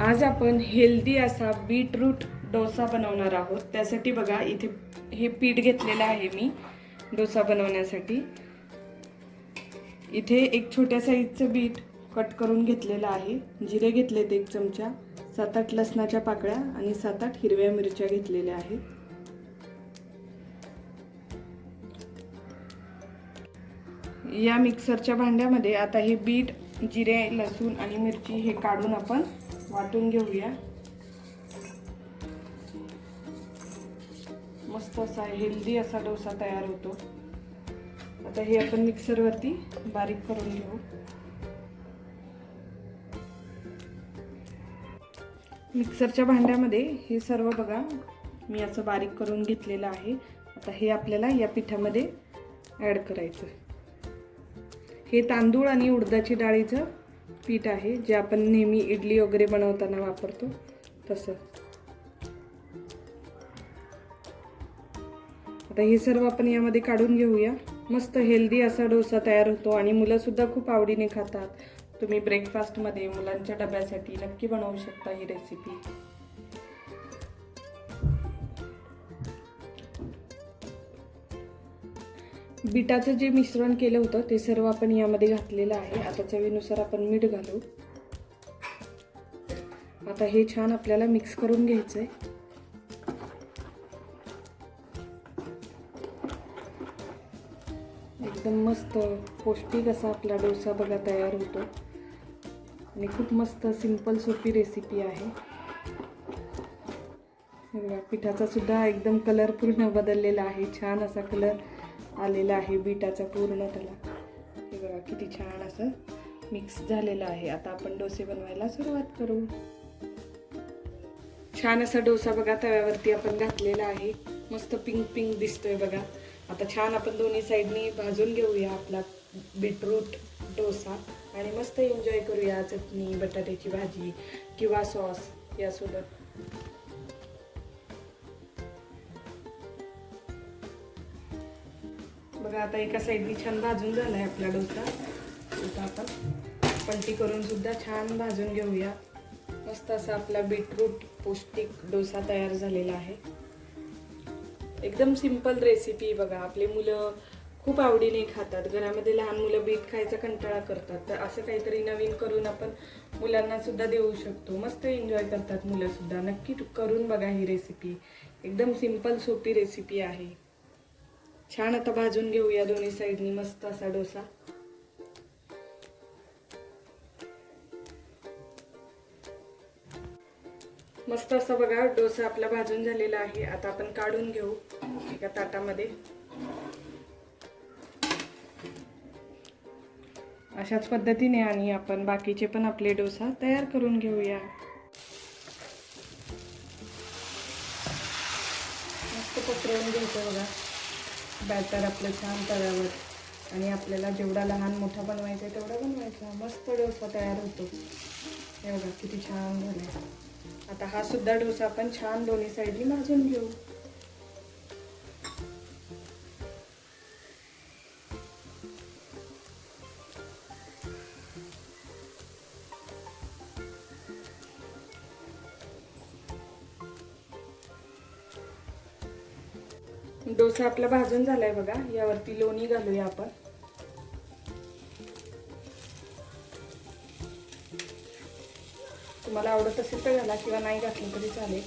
आज आपण हेल्दी असा बीटरूट डोसा बनवणार आहोत. त्यासाठी बघा इथे हे पीठ घेतलेलं आहे मी डोसा बनवण्यासाठी. इथे एक छोट्या साईजचं बीट कट करून घेतलेलं आहे. जिरे घेतलेत एक चमचा सात आठ लसणाच्या पाकळ्या आणि सात आठ हिरव्या मिरच्या घेतलेल्या आहेत. या मिक्सरच्या भांड्यामध्ये आता हे बीट जिरे लसूण आणि मिरची हे काढून आपण वाटून घेऊया. मस्त असा हेल्दी असा डोसा तयार होतो. आता हे आपण मिक्सरवरती बारीक करून घेऊ. मिक्सरच्या भांड्यामध्ये हे सर्व बघा मी असं बारीक करून घेतलेलं आहे. आता हे आपल्याला या पिठामध्ये ॲड करायचं हे तांदूळ आणि उडदाची डाळीचं पीठ आहे जे आपण नेहमी इडली वगैरे बनवताना वापरतो तसं. आता हे सर्व आपण यामध्ये काढून घेऊया. मस्त हेल्दी असा डोसा तयार होतो आणि मुलंसुद्धा खूप आवडीने खातात. तुम्ही ब्रेकफास्टमध्ये मुलांच्या डब्यासाठी नक्की बनवू शकता ही रेसिपी बिटाचं जे मिश्रण केलं होतं ते सर्व आपण यामध्ये घातलेलं आहे. आता चवीनुसार आपण मीठ घालू. आता हे छान आपल्याला मिक्स करून घ्यायचं आहे एकदम मस्त पौष्टिक असा आपला डोसा बघा तयार होतो. आणि खूप मस्त सिंपल सोपी रेसिपी आहे. बघा पिठाचा सुद्धा एकदम कलर पूर्ण बदललेला आहे. छान असा कलर आलेला आहे बीटाचा पूर्ण त्याला. हे बघा किती छान असं मिक्स झालेलं आहे. आता आपण डोसे बनवायला सुरुवात करू. छान असा डोसा बघा तव्यावरती आपण घातलेला आहे. मस्त पिंक पिंक दिसतोय बघा. आता छान आपण दोन्ही साईडनी भाजून घेऊया आपला बीटरूट डोसा. आणि मस्त एन्जॉय करूया चटणी बटाट्याची भाजी किंवा सॉस यासोबत. बघा आता एका साईडनी छान भाजून झाला आहे आपला डोसा. आता आपण पलटी करून सुद्धा छान भाजून घेऊया. मस्त असा आपला बीटरूट पौष्टिक डोसा तयार झालेला आहे. एकदम सिंपल रेसिपी बघा. आपली मुलं खूप आवडीने खातात. घरामध्ये लहान मुलं बीट खायचा कंटाळा करतात. तर असं काहीतरी नवीन करून आपण मुलांना सुद्धा देऊ शकतो. मस्त एन्जॉय करतात मुलंसुद्धा नक्की करून बघा ही रेसिपी. एकदम सिंपल सोपी रेसिपी आहे. छान आता भाजून घेऊया दोन्ही साईडनी मस्त असा डोसा. मस्त असं बघा डोसा आपला भाजून झालेला आहे. आता आपण काढून घेऊ एका ताटामध्ये. अशाच पद्धतीने आणि आपण बाकीचे पण आपले डोसा तयार करून घेऊया. मस्त पसरवून घ्यायचं बघा. बॅटर आपलं छान तव्यावर आणि आपल्याला जेवढा लहान मोठा बनवायचा आहे तेवढा बनवायचा. मस्त डोसा तयार होतो. हे बघा किती छान झालं आता हा सुद्धा डोसा आपण छान दोन्ही साईडनी भाजून घेऊ. डोसा आपला भाजून झालाय बघा. यावरती लोणी घालूया आपण. तुम्हाला आवडत असेल तर घाला किंवा नाही घातलं तरी चालेल.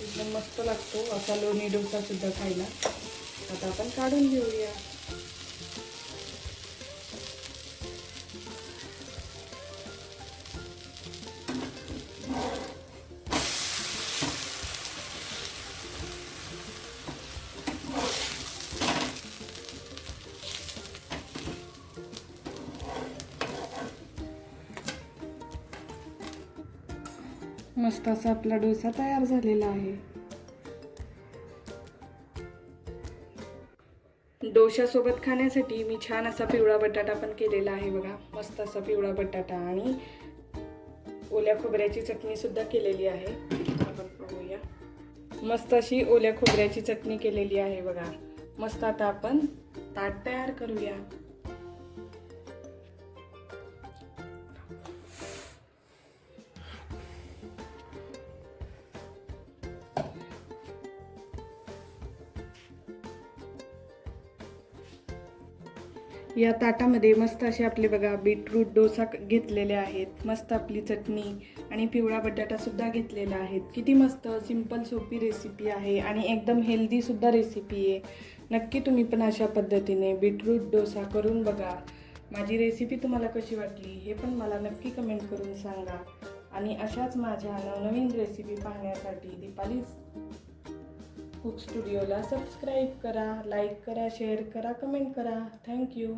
एकदम मस्त लागतो असा लोणी डोसा सुद्धा खायला. आता आपण काढून घेऊया. मस्त असा आपला डोसा तयार झालेला आहे. डोशासोबत खाण्यासाठी मी छान असा पिवळा बटाटा पण केलेला आहे बघा. मस्त असा पिवळा बटाटा आणि ओल्या खोबऱ्याची चटणी सुद्धा केलेली आहे. आपण पाहूया मस्त अशी ओल्या खोबऱ्याची चटणी केलेली आहे बघा. मस्त आता आपण ताट तयार करूया. या ताटामध्ये मस्त असे आपले बघा बीटरूट डोसा क- घेतलेले आहेत मस्त आपली चटणी आणि पिवळा बटाटासुद्धा घेतलेला आहे. किती मस्त सिंपल सोपी रेसिपी आहे आणि एकदम हेल्दीसुद्धा रेसिपी आहे. नक्की तुम्ही पण अशा पद्धतीने बीटरूट डोसा करून बघा. माझी रेसिपी तुम्हाला कशी वाटली हे पण मला नक्की कमेंट करून सांगा. आणि अशाच माझ्या नवनवीन रेसिपी पाहण्यासाठी दीपालीच कुक स्टुडिओला सबस्क्राईब करा लाईक करा शेअर करा कमेंट करा. Thank you